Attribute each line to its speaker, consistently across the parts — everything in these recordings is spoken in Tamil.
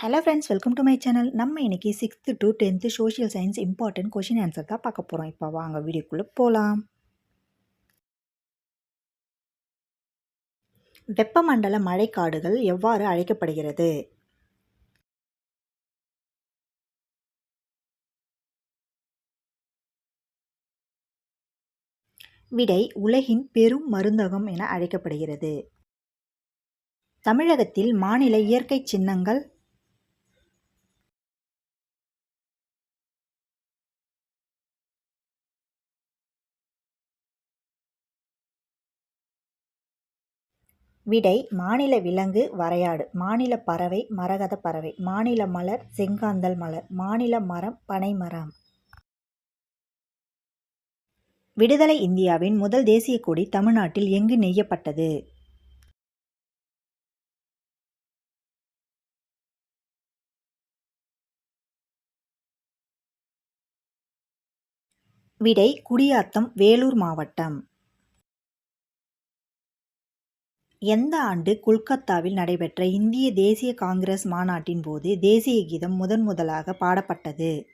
Speaker 1: Hello friends welcome to my channel நம்ம இன்னைக்கு sixth to tenth social science important question answer தான் பார்க்க போகிறோம் இப்போ வாங்க வீடியோக்குள்ளே போகலாம் வெப்பமண்டல மழைக்காடுகள் எவ்வாறு அழைக்கப்படுகிறது? விடை உலகின் பெரும் மருந்தகம் என அழைக்கப்படுகிறது. தமிழகத்தில் மாநில இயற்கை சின்னங்கள் விடை மாநில விலங்கு வரையாடு. மாநில பறவை மரகத பறவை. மாநில மலர் செங்காந்தல் மலர். மாநில மரம் பனைமரம். விடுதலை இந்தியாவின் முதல் தேசிய கொடி தமிழ்நாட்டில் எங்கு நெய்யப்பட்டது? விடை குடியாத்தம் வேலூர் மாவட்டம். எந்த ஆண்டு கொல்கத்தாவில் நடைபெற்ற இந்திய தேசிய காங்கிரஸ் மாநாட்டின் போது தேசிய கீதம் முதன் முதலாக பாடப்பட்டது?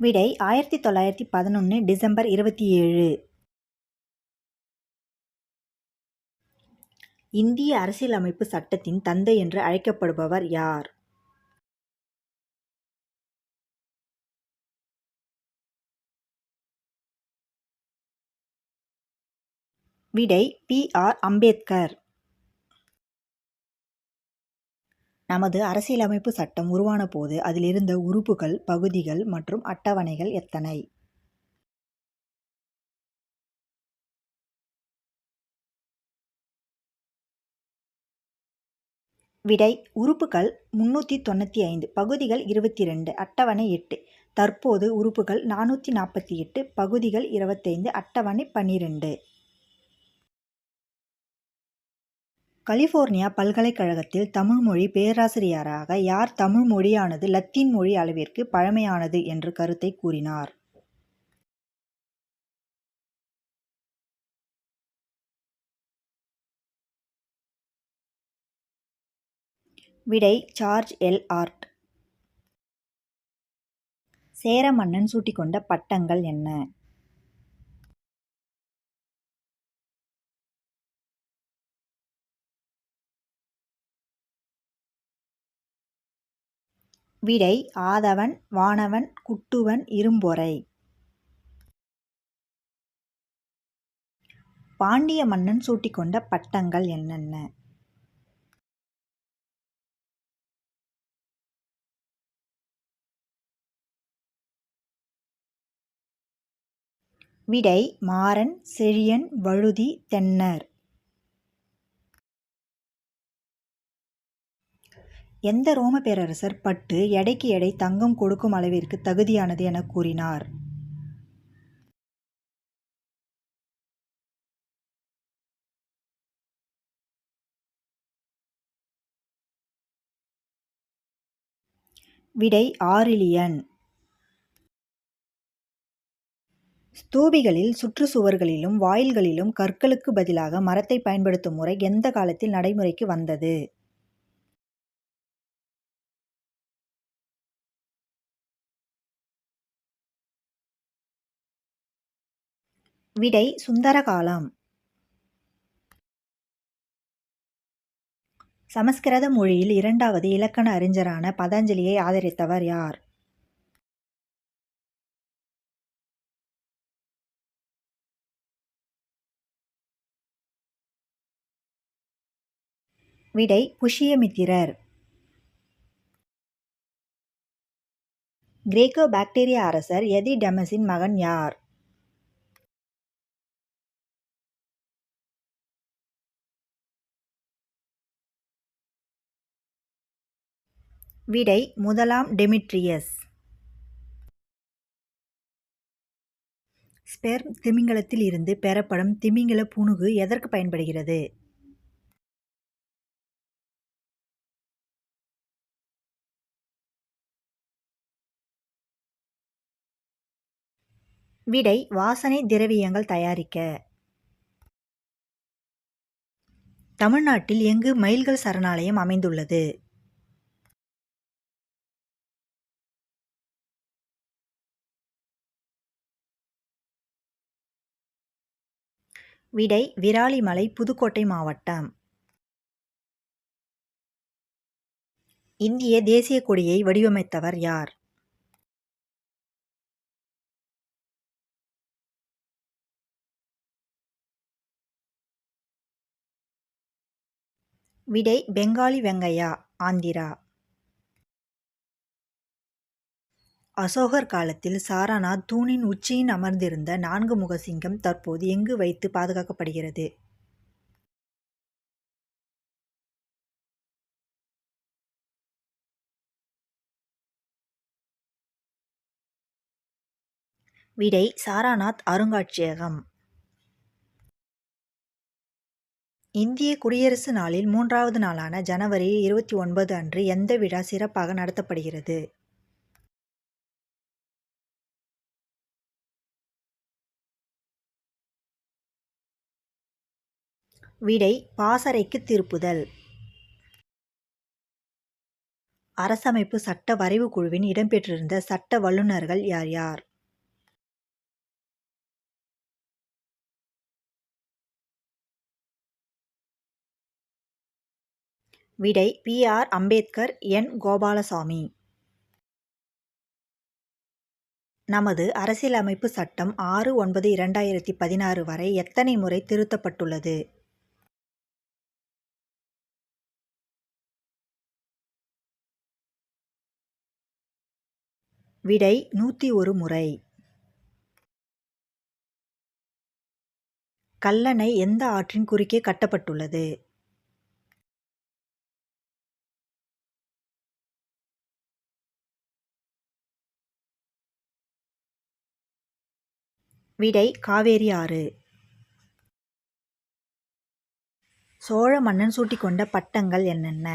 Speaker 1: விடை ஆயிரத்தி தொள்ளாயிரத்தி பதினொன்று டிசம்பர் இருபத்தி ஏழு. இந்திய அரசியலமைப்பு சட்டத்தின் தந்தை என்று அழைக்கப்படுபவர் யார்? விடை பி ஆர் அம்பேத்கர். நமது அரசியலமைப்பு சட்டம் உருவான போது அதிலிருந்த உறுப்புகள் பகுதிகள் மற்றும் அட்டவணைகள் எத்தனை? விடை உறுப்புகள் முன்னூற்றி தொண்ணூற்றி ஐந்து பகுதிகள் இருபத்தி ரெண்டு அட்டவணை எட்டு. தற்போது உறுப்புகள் நானூற்றி நாற்பத்தி எட்டு பகுதிகள் இருபத்தைந்து அட்டவணை பன்னிரெண்டு. கலிஃபோர்னியா பல்கலைக்கழகத்தில் தமிழ்மொழி பேராசிரியராக யார் தமிழ் மொழியானது லத்தீன் மொழி அளவிற்கு பழமையானது என்று கருத்தை கூறினார். விடை சார்ஜ் எல் ஆர்ட். சேர மன்னன் சூட்டிக்கொண்ட பட்டங்கள் என்ன? விடை ஆதவன் வானவன் குட்டுவன் இரும்பொறை. பாண்டிய மன்னன் சூட்டிக்கொண்ட பட்டங்கள் என்னென்ன? விடை மாறன் செழியன் வழுதி தென்னர். எந்த ரோம பேரரசர் பட்டு எடைக்கு எடை தங்கம் கொடுக்கும் அளவிற்கு தகுதியானது என கூறினார். விடை ஆரிலியன் ஸ்தூபிகளில் சுற்றுச்சுவர்களிலும் வாயில்களிலும் கற்களுக்கு பதிலாக மரத்தை பயன்படுத்தும் முறை எந்த காலத்தில் நடைமுறைக்கு வந்தது? விடை சுந்தரகாலம். சமஸ்கிருத மொழியில் இரண்டாவது இலக்கண அறிஞரான பதஞ்சலியை ஆதரித்தவர் யார்? விடை புஷியமித்திரர். கிரேக்கோ பாக்டீரிய அரசர் எதி டெமஸின் மகன் யார்? விடை முதலாம் டெமிட்ரியஸ். ஸ்பெர்ம் திமிங்கலத்தில் இருந்து பெறப்படும் திமிங்கல புணுகு எதற்கு பயன்படுகிறது? விடை வாசனை திரவியங்கள் தயாரிக்க. தமிழ்நாட்டில் எங்கு மயில்கள் சரணாலயம் அமைந்துள்ளது? விடை விராலிமலை புதுக்கோட்டை மாவட்டம். இந்திய தேசிய கொடியை வடிவமைத்தவர் யார்? விடை பெங்காலி வெங்கையா ஆந்திரா. அசோகர் காலத்தில் சாரநாத் தூணின் உச்சியின் அமர்ந்திருந்த நான்கு முக சிங்கம் தற்போது எங்கு வைத்து பாதுகாக்கப்படுகிறது? விடை சாராநாத் அருங்காட்சியகம். இந்திய குடியரசு நாளில் மூன்றாவது நாளான ஜனவரி இருபத்தி ஒன்பது அன்று எந்த விழா சிறப்பாக நடத்தப்படுகிறது? விடை பாசறைக்கு திருப்புதல். அரசமைப்பு சட்ட வரைவு குழுவின் இடம்பெற்றிருந்த சட்ட வல்லுநர்கள் யார் யார்? விடை B. R. Ambedkar N. Gopalaswamy. நமது அரசியலமைப்பு சட்டம் ஆறு ஒன்பது இரண்டாயிரத்தி பதினாறு வரை எத்தனை முறை திருத்தப்பட்டுள்ளது? விடை நூற்றி ஒரு முறை. கல்லணை எந்த ஆற்றின் குறுக்கே கட்டப்பட்டுள்ளது? விடை காவேரி ஆறு. சோழ மன்னன் சூட்டிக்கொண்ட பட்டங்கள் என்னென்ன?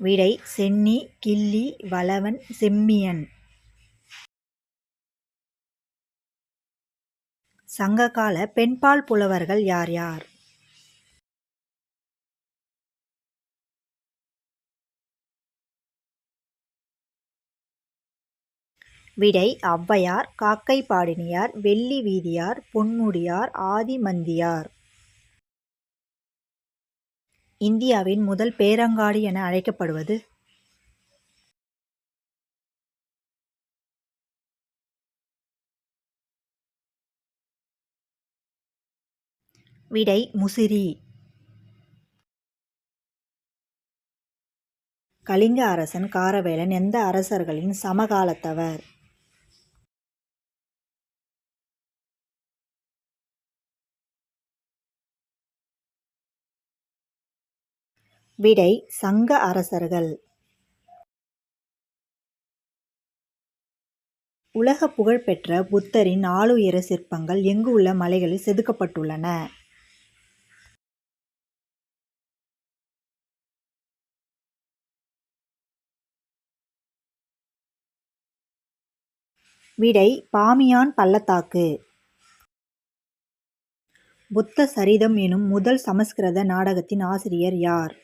Speaker 1: விடை சென்னி கிள்ளி வளவன் செம்மியன். சங்ககால பெண்பால் புலவர்கள் யார் யார்? விடை ஔவையார் காக்கை பாடினியார் வெள்ளி வீதியார் பொன்முடியார் ஆதிமந்தியார் இந்தியாவின் முதல் பேரங்காடி என அழைக்கப்படுவது. விடை முசிறி. கலிங்க அரசன் காரவேலன் எந்த அரசர்களின் சமகாலத்தவர்? விடை சங்க அரசர்கள். உலக புகழ்பெற்ற புத்தரின் ஆளுயர சிற்பங்கள் எங்கு உள்ள மலைகளில் செதுக்கப்பட்டுள்ளன? விடை பாமியான் பள்ளத்தாக்கு. புத்த சரிதம் எனும் முதல் சமஸ்கிருத நாடகத்தின் ஆசிரியர் யார்?